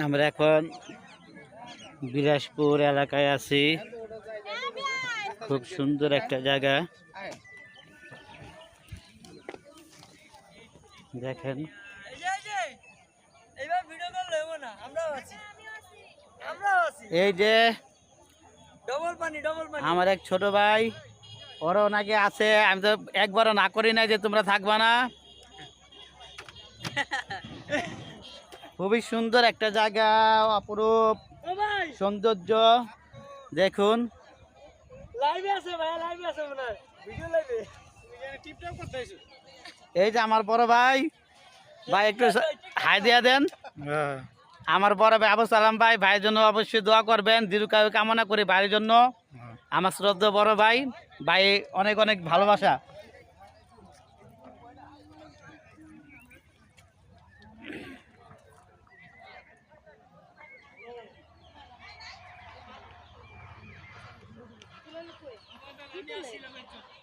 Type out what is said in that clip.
আমরা এখন বিলাসপুর এলাকায় আছি। খুব সুন্দর একটা জায়গা। দেখেন। এই যে, আমার এক ছোট ভাই ওরও নাকি আছে। আমি তো একবারও না করি না যে তোমরা থাকবা না। খুবই সুন্দর একটা জায়গা অপরূপ সৌন্দর্য। দেখুন। লাইভে আছে ভাই লাইভে আছে হয়। ভিডিও লাইভে টিপটপ করতেছো। এই যে আমার বড় ভাই ভাই একটু হাই দিয়া দেন। আমার বড় ভাই আবু সালাম ভাই ভাইয়ের জন্য অবশ্যই দোয়া করবেন দীর্ঘায়ু কামনা করি ভাইয়ের জন্য। আমার শ্রদ্ধা বড় ভাই ভাই অনেক অনেক ভালোবাসা। Ah.